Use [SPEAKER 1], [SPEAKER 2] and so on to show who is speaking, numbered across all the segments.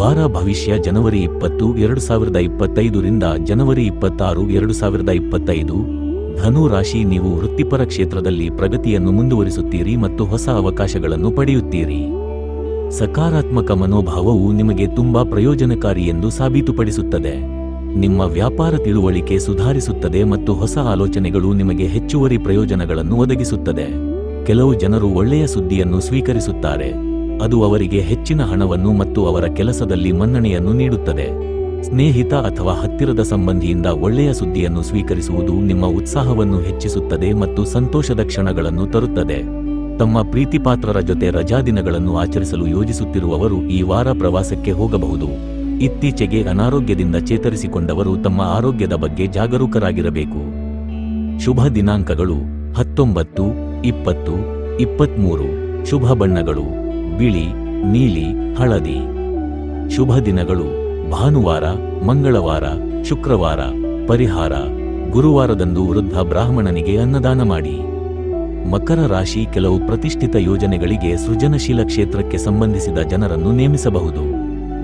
[SPEAKER 1] ವಾರ ಭವಿಷ್ಯ ಜನವರಿ ಇಪ್ಪತ್ತು, ಎರಡು ಸಾವಿರದ ಇಪ್ಪತ್ತೈದರಿಂದ ಜನವರಿ ಇಪ್ಪತ್ತಾರು, ಎರಡು ಸಾವಿರದ ಇಪ್ಪತ್ತೈದು. ಧನು ರಾಶಿ, ನೀವು ವೃತ್ತಿಪರ ಕ್ಷೇತ್ರದಲ್ಲಿ ಪ್ರಗತಿಯನ್ನು ಮುಂದುವರಿಸುತ್ತೀರಿ ಮತ್ತು ಹೊಸ ಅವಕಾಶಗಳನ್ನು ಪಡೆಯುತ್ತೀರಿ. ಸಕಾರಾತ್ಮಕ ಮನೋಭಾವವು ನಿಮಗೆ ತುಂಬಾ ಪ್ರಯೋಜನಕಾರಿ ಎಂದು ಸಾಬೀತುಪಡಿಸುತ್ತದೆ. ನಿಮ್ಮ ವ್ಯಾಪಾರ ತಿಳುವಳಿಕೆ ಸುಧಾರಿಸುತ್ತದೆ ಮತ್ತು ಹೊಸ ಆಲೋಚನೆಗಳು ನಿಮಗೆ ಹೆಚ್ಚುವರಿ ಪ್ರಯೋಜನಗಳನ್ನು ಒದಗಿಸುತ್ತದೆ. ಕೆಲವು ಜನರು ಒಳ್ಳೆಯ ಸುದ್ದಿಯನ್ನು ಸ್ವೀಕರಿಸುತ್ತಾರೆ. ಅದು ಅವರಿಗೆ ಹೆಚ್ಚಿನ ಹಣವನ್ನು ಮತ್ತು ಅವರ ಕೆಲಸದಲ್ಲಿ ಮನ್ನಣೆಯನ್ನು ನೀಡುತ್ತದೆ. ಸ್ನೇಹಿತ ಅಥವಾ ಹತ್ತಿರದ ಸಂಬಂಧಿಯಿಂದ ಒಳ್ಳೆಯ ಸುದ್ದಿಯನ್ನು ಸ್ವೀಕರಿಸುವುದು ನಿಮ್ಮ ಉತ್ಸಾಹವನ್ನು ಹೆಚ್ಚಿಸುತ್ತದೆ ಮತ್ತು ಸಂತೋಷದ ಕ್ಷಣಗಳನ್ನು ತರುತ್ತದೆ. ತಮ್ಮ ಪ್ರೀತಿಪಾತ್ರರ ಜೊತೆ ರಜಾದಿನಗಳನ್ನು ಆಚರಿಸಲು ಯೋಜಿಸುತ್ತಿರುವವರು ಈ ವಾರ ಪ್ರವಾಸಕ್ಕೆ ಹೋಗಬಹುದು. ಇತ್ತೀಚೆಗೆ ಅನಾರೋಗ್ಯದಿಂದ ಚೇತರಿಸಿಕೊಂಡವರು ತಮ್ಮ ಆರೋಗ್ಯದ ಬಗ್ಗೆ ಜಾಗರೂಕರಾಗಿರಬೇಕು. ಶುಭ ದಿನಾಂಕಗಳು ಹತ್ತೊಂಬತ್ತು, ಇಪ್ಪತ್ತು, ಇಪ್ಪತ್ಮೂರು. ಶುಭ ಬಣ್ಣಗಳು. ಬಿಳಿ, ನೀಲಿ, ಹಳದಿ. ಶುಭ ದಿನಗಳು. ಭಾನುವಾರ, ಮಂಗಳವಾರ, ಶುಕ್ರವಾರ. ಪರಿಹಾರ. ಗುರುವಾರದಂದು ವೃದ್ಧ ಬ್ರಾಹ್ಮಣನಿಗೆ ಅನ್ನದಾನ ಮಾಡಿ. ಮಕರ ರಾಶಿ ಕೆಲವು ಪ್ರತಿಷ್ಠಿತ ಯೋಜನೆಗಳಿಗೆ ಸೃಜನಶೀಲ ಕ್ಷೇತ್ರಕ್ಕೆ ಸಂಬಂಧಿಸಿದ ಜನರನ್ನು ನೇಮಿಸಬಹುದು.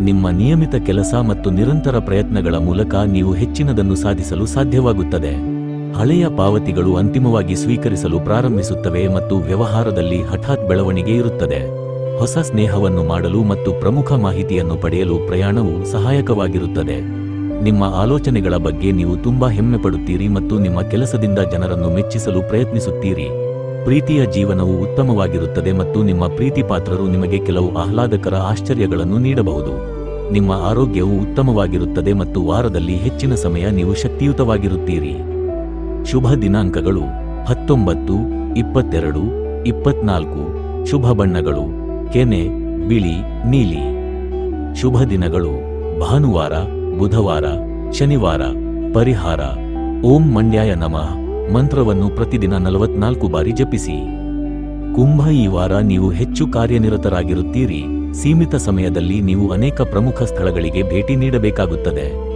[SPEAKER 1] ನಿಮ್ಮ ನಿಯಮಿತ ಕೆಲಸ ಮತ್ತು ನಿರಂತರ ಪ್ರಯತ್ನಗಳ ಮೂಲಕ ನೀವು ಹೆಚ್ಚಿನದನ್ನು ಸಾಧಿಸಲು ಸಾಧ್ಯವಾಗುತ್ತದೆ. ಹಳೆಯ ಪಾವತಿಗಳು ಅಂತಿಮವಾಗಿ ಸ್ವೀಕರಿಸಲು ಪ್ರಾರಂಭಿಸುತ್ತವೆ ಮತ್ತು ವ್ಯವಹಾರದಲ್ಲಿ ಹಠಾತ್ ಬೆಳವಣಿಗೆ ಇರುತ್ತದೆ. ಹೊಸ ಸ್ನೇಹವನ್ನು ಮಾಡಲು ಮತ್ತು ಪ್ರಮುಖ ಮಾಹಿತಿಯನ್ನು ಪಡೆಯಲು ಪ್ರಯಾಣವು ಸಹಾಯಕವಾಗಿರುತ್ತದೆ. ನಿಮ್ಮ ಆಲೋಚನೆಗಳ ಬಗ್ಗೆ ನೀವು ತುಂಬಾ ಹೆಮ್ಮೆ ಪಡುತ್ತೀರಿ ಮತ್ತು ನಿಮ್ಮ ಕೆಲಸದಿಂದ ಜನರನ್ನು ಮೆಚ್ಚಿಸಲು ಪ್ರಯತ್ನಿಸುತ್ತೀರಿ. ಪ್ರೀತಿಯ ಜೀವನವು ಉತ್ತಮವಾಗಿರುತ್ತದೆ ಮತ್ತು ನಿಮ್ಮ ಪ್ರೀತಿಪಾತ್ರರು ನಿಮಗೆ ಕೆಲವು ಆಹ್ಲಾದಕರ ಆಶ್ಚರ್ಯಗಳನ್ನು ನೀಡಬಹುದು. ನಿಮ್ಮ ಆರೋಗ್ಯವು ಉತ್ತಮವಾಗಿರುತ್ತದೆ ಮತ್ತು ವಾರದಲ್ಲಿ ಹೆಚ್ಚಿನ ಸಮಯ ನೀವು ಶಕ್ತಿಯುತವಾಗಿರುತ್ತೀರಿ. ಶುಭ ದಿನಾಂಕಗಳು ಹತ್ತೊಂಬತ್ತು, ಇಪ್ಪತ್ತೆರಡು, ಇಪ್ಪತ್ನಾಲ್ಕು, ಶುಭ ಬಣ್ಣಗಳು. ಕೆನೆ, ಬಿಳಿ, ನೀಲಿ. ಶುಭ ದಿನಗಳು. ಭಾನುವಾರ, ಬುಧವಾರ, ಶನಿವಾರ. ಪರಿಹಾರ. ಓಂ ಮಂಡ್ಯಾಯ ನಮಃ. ಮಂತ್ರವನ್ನು ಪ್ರತಿದಿನ ನಲವತ್ನಾಲ್ಕು ಬಾರಿ ಜಪಿಸಿ. ಕುಂಭ ಈ ವಾರ ನೀವು ಹೆಚ್ಚು ಕಾರ್ಯನಿರತರಾಗಿರುತ್ತೀರಿ. ಸೀಮಿತ ಸಮಯದಲ್ಲಿ ನೀವು ಅನೇಕ ಪ್ರಮುಖ ಸ್ಥಳಗಳಿಗೆ ಭೇಟಿ ನೀಡಬೇಕಾಗುತ್ತದೆ.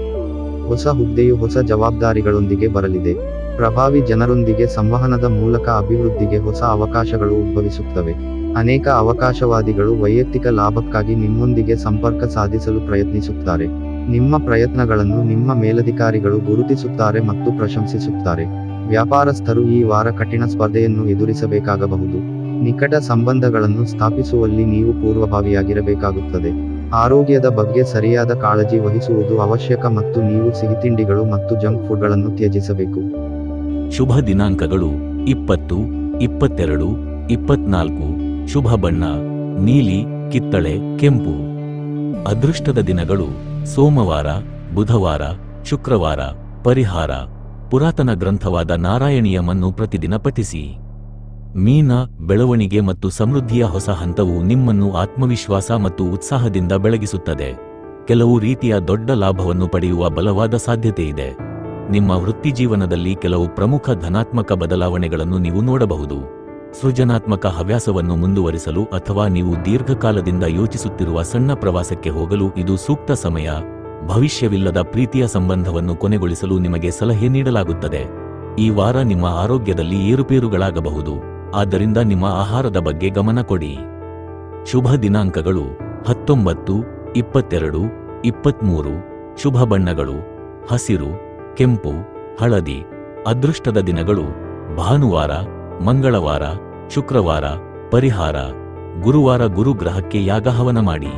[SPEAKER 2] ಹೊಸ ಹುದ್ದೆಯು ಹೊಸ ಜವಾಬ್ದಾರಿಗಳೊಂದಿಗೆ ಬರಲಿದೆ. ಪ್ರಭಾವಿ ಜನರೊಂದಿಗೆ ಸಂವಹನದ ಮೂಲಕ ಅಭಿವೃದ್ಧಿಗೆ ಹೊಸ ಅವಕಾಶಗಳು ಉದ್ಭವಿಸುತ್ತವೆ. ಅನೇಕ ಅವಕಾಶವಾದಿಗಳು ವೈಯಕ್ತಿಕ ಲಾಭಕ್ಕಾಗಿ ನಿಮ್ಮೊಂದಿಗೆ ಸಂಪರ್ಕ ಸಾಧಿಸಲು ಪ್ರಯತ್ನಿಸುತ್ತಾರೆ. ನಿಮ್ಮ ಪ್ರಯತ್ನಗಳನ್ನು ನಿಮ್ಮ ಮೇಲಧಿಕಾರಿಗಳು ಗುರುತಿಸುತ್ತಾರೆ ಮತ್ತು ಪ್ರಶಂಸಿಸುತ್ತಾರೆ. ವ್ಯಾಪಾರಸ್ಥರು ಈ ವಾರ ಕಠಿಣ ಸ್ಪರ್ಧೆಯನ್ನು ಎದುರಿಸಬೇಕಾಗಬಹುದು. ನಿಕಟ ಸಂಬಂಧಗಳನ್ನು ಸ್ಥಾಪಿಸುವಲ್ಲಿ ನೀವು ಪೂರ್ವಭಾವಿಯಾಗಿರಬೇಕಾಗುತ್ತದೆ. ಆರೋಗ್ಯದ ಬಗ್ಗೆ ಸರಿಯಾದ ಕಾಳಜಿ ವಹಿಸುವುದು ಅವಶ್ಯಕ ಮತ್ತು ನೀವು ಸಿಹಿತಿಂಡಿಗಳು ಮತ್ತು ಜಂಕ್ ಫುಡ್ಗಳನ್ನು ತ್ಯಜಿಸಬೇಕು.
[SPEAKER 1] ಶುಭ ದಿನಾಂಕಗಳು ಇಪ್ಪತ್ತು, ಇಪ್ಪತ್ತೆರಡು, ಇಪ್ಪತ್ನಾಲ್ಕು, ಶುಭ ಬಣ್ಣ, ನೀಲಿ, ಕಿತ್ತಳೆ, ಕೆಂಪು. ಅದೃಷ್ಟದ ದಿನಗಳು ಸೋಮವಾರ, ಬುಧವಾರ, ಶುಕ್ರವಾರ. ಪರಿಹಾರ. ಪುರಾತನ ಗ್ರಂಥವಾದ ನಾರಾಯಣೀಯಮನ್ನು ಪ್ರತಿದಿನ ಪಠಿಸಿ. ಮೀನ, ಬೆಳವಣಿಗೆ ಮತ್ತು ಸಮೃದ್ಧಿಯ ಹೊಸ ಹಂತವು ನಿಮ್ಮನ್ನು ಆತ್ಮವಿಶ್ವಾಸ ಮತ್ತು ಉತ್ಸಾಹದಿಂದ ಬೆಳಗಿಸುತ್ತದೆ. ಕೆಲವು ರೀತಿಯ ದೊಡ್ಡ ಲಾಭವನ್ನು ಪಡೆಯುವ ಬಲವಾದ ಸಾಧ್ಯತೆಯಿದೆ. ನಿಮ್ಮ ವೃತ್ತಿಜೀವನದಲ್ಲಿ ಕೆಲವು ಪ್ರಮುಖ ಧನಾತ್ಮಕ ಬದಲಾವಣೆಗಳನ್ನು ನೀವು ನೋಡಬಹುದು. ಸೃಜನಾತ್ಮಕ ಹವ್ಯಾಸವನ್ನು ಮುಂದುವರಿಸಲು ಅಥವಾ ನೀವು ದೀರ್ಘಕಾಲದಿಂದ ಯೋಚಿಸುತ್ತಿರುವ ಸಣ್ಣ ಪ್ರವಾಸಕ್ಕೆ ಹೋಗಲು ಇದು ಸೂಕ್ತ ಸಮಯ. ಭವಿಷ್ಯವಿಲ್ಲದ ಪ್ರೀತಿಯ ಸಂಬಂಧವನ್ನು ಕೊನೆಗೊಳಿಸಲು ನಿಮಗೆ ಸಲಹೆ ನೀಡಲಾಗುತ್ತದೆ. ಈ ವಾರ ನಿಮ್ಮ ಆರೋಗ್ಯದಲ್ಲಿ ಏರುಪೇರುಗಳಾಗಬಹುದು. ಆದ್ದರಿಂದ ನಿಮ್ಮ ಆಹಾರದ ಬಗ್ಗೆ ಗಮನ ಕೊಡಿ. ಶುಭ ದಿನಾಂಕಗಳು, ಹತ್ತೊಂಬತ್ತು, ಇಪ್ಪತ್ತೆರಡು, ಇಪ್ಪತ್ಮೂರು, ಶುಭ ಬಣ್ಣಗಳು, ಹಸಿರು ಕೆಂಪು ಹಳದಿ ಅದೃಷ್ಟದ ದಿನಗಳು ಭಾನುವಾರ ಮಂಗಳವಾರ ಶುಕ್ರವಾರ ಪರಿಹಾರ ಗುರುವಾರ ಗುರುಗ್ರಹಕ್ಕೆ ಯಾಗಹವನ ಮಾಡಿ.